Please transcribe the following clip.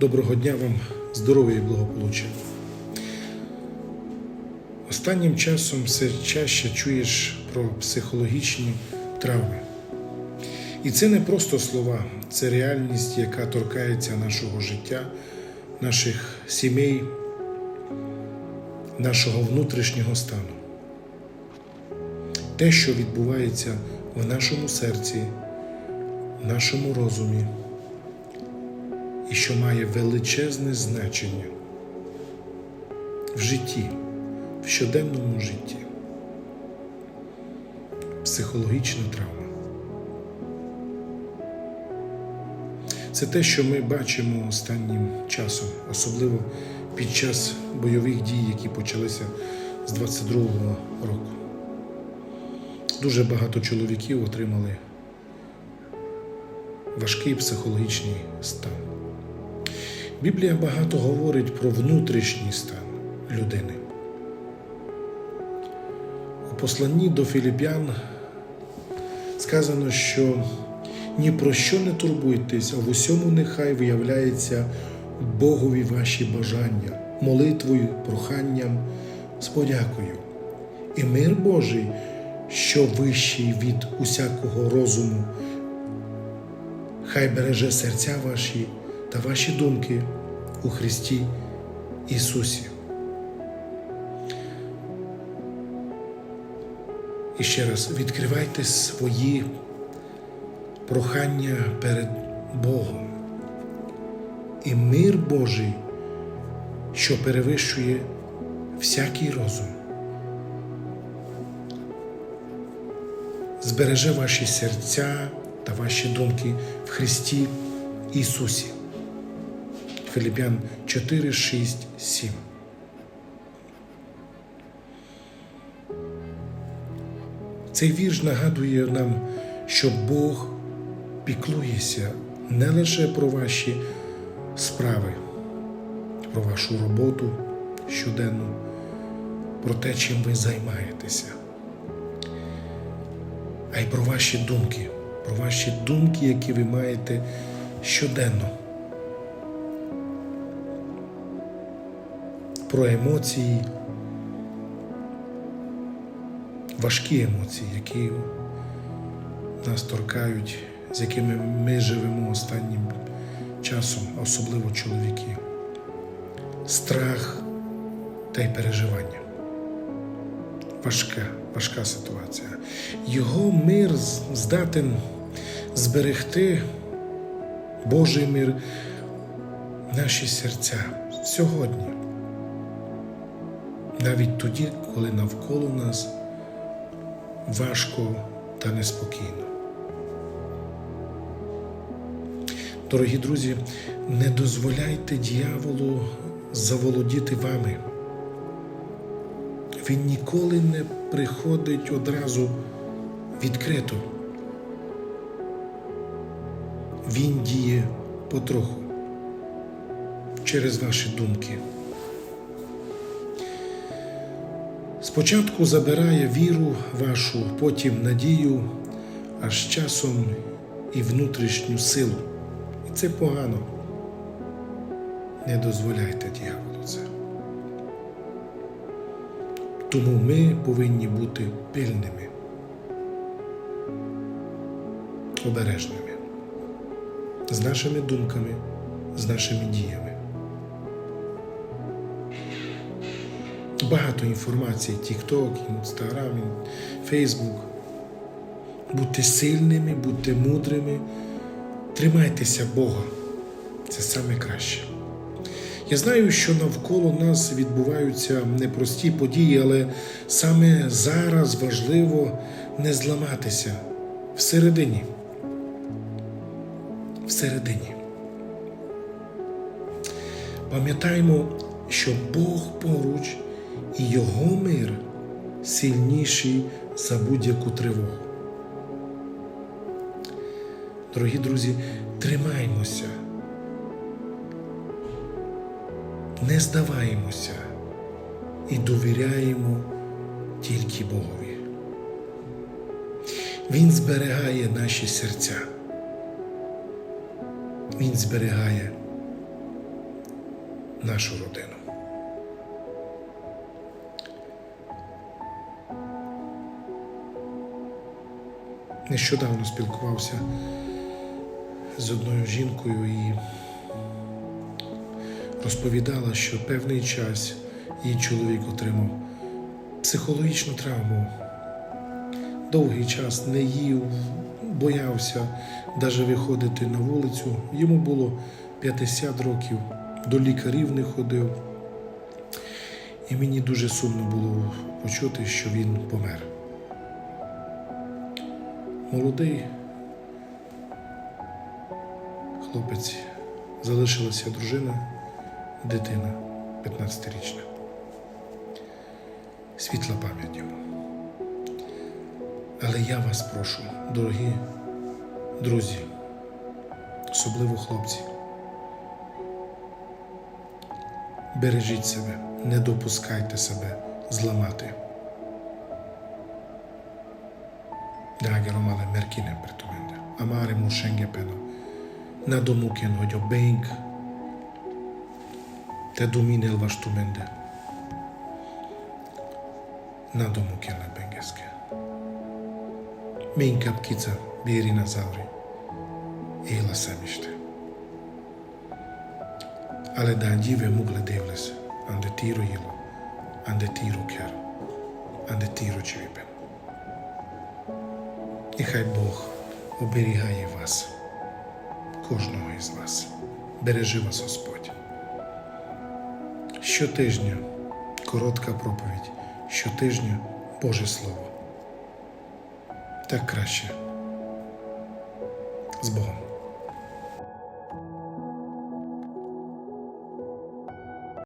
Доброго дня вам, здоров'я і благополуччя. Останнім часом все чаще чуєш про психологічні травми. І це не просто слова, це реальність, яка торкається нашого життя, наших сімей, нашого внутрішнього стану. Те, що відбувається в нашому серці, в нашому розумі, і що має величезне значення в житті, в щоденному житті. Психологічна травма. Це те, що ми бачимо останнім часом, особливо під час бойових дій, які почалися з 22-го року. Дуже багато чоловіків отримали важкий психологічний стан. Біблія багато говорить про внутрішній стан людини. У посланні до Філіп'ян сказано, що ні про що не турбуйтесь, а в усьому нехай виявляється Богові ваші бажання, молитвою, проханням, з подякою. І мир Божий, що вищий від усякого розуму, хай береже серця ваші та ваші думки у Христі Ісусі. І ще раз відкривайте свої прохання перед Богом. І мир Божий, що перевищує всякий розум, збереже ваші серця та ваші думки в Христі Ісусі. Филип'ян 4, 6, 7. Цей вірш нагадує нам, що Бог піклується не лише про ваші справи, про вашу роботу щоденну, про те, чим ви займаєтеся, а й про ваші думки, про ваші думки, які ви маєте щоденно. Про емоції, важкі емоції, які нас торкають, з якими ми живемо останнім часом, особливо чоловіки. Страх та й переживання. Важка, важка ситуація. Його мир здатен зберегти Божий мир наші серця сьогодні. Навіть тоді, коли навколо нас важко та неспокійно. Дорогі друзі, не дозволяйте дьяволу заволодіти вами. Він ніколи не приходить одразу відкрито. Він діє потроху через ваші думки. Спочатку забирає віру вашу, потім надію, аж часом і внутрішню силу. І це погано. Не дозволяйте дьяволу це. Тому ми повинні бути пильними, обережними з нашими думками, з нашими діями. Багато інформації, TikTok, Instagram, Facebook. Будьте сильними, будьте мудрими, тримайтеся Бога. Це саме краще. Я знаю, що навколо нас відбуваються непрості події, але саме зараз важливо не зламатися всередині. Всередині. Пам'ятаємо, що Бог поруч і його мир сильніший за будь-яку тривогу. Дорогі друзі, тримаймося, не здаваємося і довіряємо тільки Богові. Він зберігає наші серця. Він зберігає нашу родину. Нещодавно спілкувався з одною жінкою і розповідала, що певний час її чоловік отримав психологічну травму. Довгий час не їв, боявся навіть виходити на вулицю. Йому було 50 років, до лікарів не ходив. І мені дуже сумно було почути, що він помер. Молодий хлопець, залишилася дружина, дитина 15-річна. Світла пам'ять йому. Але я вас прошу, дорогі друзі, особливо хлопці, бережіть себе, не допускайте себе зламати. megtalálja mert ki nem pretomende. A mare mušenge peno. Na domu ken hogy a bank. Te domin elvastumende. Na domu ken le bengeszke. Mi inkább kica, Bérina Zauri. Él a szemiste. Ale da gyive mugle devlese, ande tiro ilo, ande tiro kero, ande tiro csivipen. Нехай Бог оберігає вас, кожного із вас. Бережи вас Господь. Щотижня коротка проповідь, щотижня Боже Слово. Так краще. З Богом.